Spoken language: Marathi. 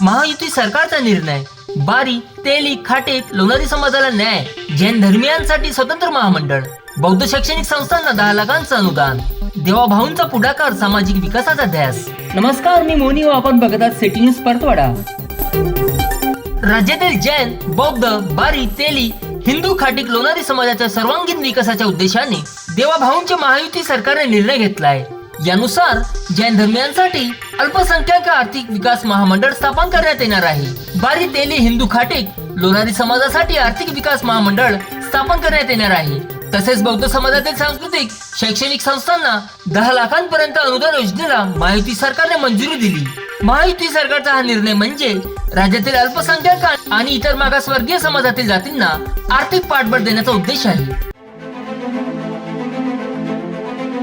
महायुती सरकारचा निर्णय. बारी तेली खाटेक लोणारी समाजाला न्याय. जैन धर्मियांसाठी स्वतंत्र महामंडळ. बौद्ध शैक्षणिक संस्थांना दहा लाखांचं अनुदान. देवाभाऊंचा पुढाकार सामाजिक विकासाचा ध्यास नमस्कार मी मोनी व आपण बघत आहात सिटी न्यूज परतवाडा. राज्यातील जैन बौद्ध बारी तेली हिंदू खाटीक लोणारी समाजाच्या सर्वांगीण विकासाच्या उद्देशाने देवाभाऊंच्या महायुती सरकारने निर्णय घेतलाय. यानुसार जैन धर्मियांसाठी अल्पसंख्याक आर्थिक विकास महामंडळ स्थापन करण्यात येणार आहे. बारी तेली हिंदू खाटीक लोणारी समाजासाठी आर्थिक विकास महामंडळ स्थापन करण्यात येणार आहे. तसेच बौद्ध समाजातील सांस्कृतिक शैक्षणिक संस्थांना दहा लाखांपर्यंत अनुदान योजनेला महायुती सरकारने मंजुरी दिली. महायुती सरकारचा हा निर्णय म्हणजे राज्यातील अल्पसंख्याक आणि इतर मागासवर्गीय समाजातील जातींना आर्थिक पाठबळ देण्याचा उद्देश आहे.